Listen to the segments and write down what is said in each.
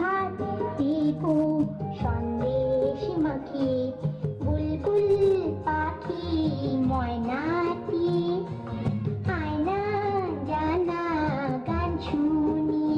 ভাত দেব সন্দেশ বুলবুল পাখি ময়নাটি আয়না জানা গান শুনি।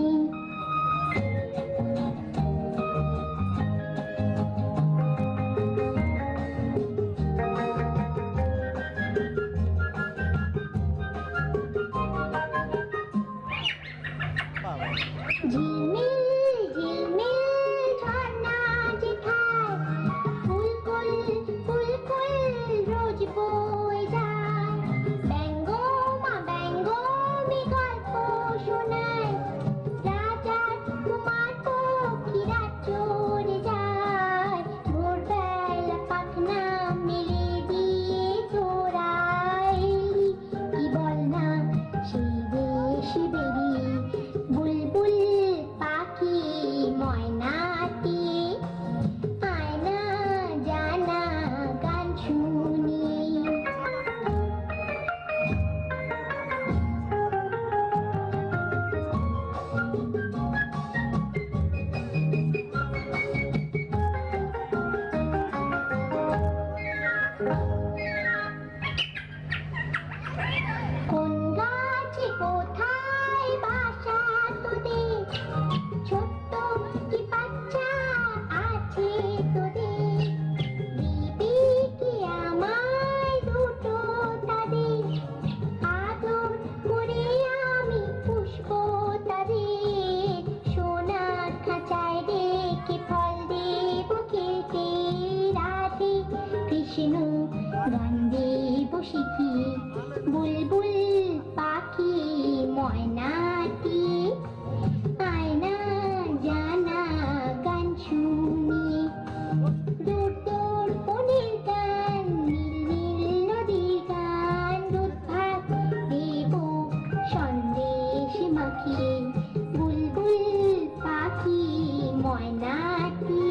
you Shona. শোনো গান দেব শিখি বুলবুল পাখি ময়নাটি আয়না জানা গান শুনি। দূর পনির গান, নীল নদীর গান দুধ দেব সন্দেশ মাখিয়ে বুলবুল পাখি ময়নাটি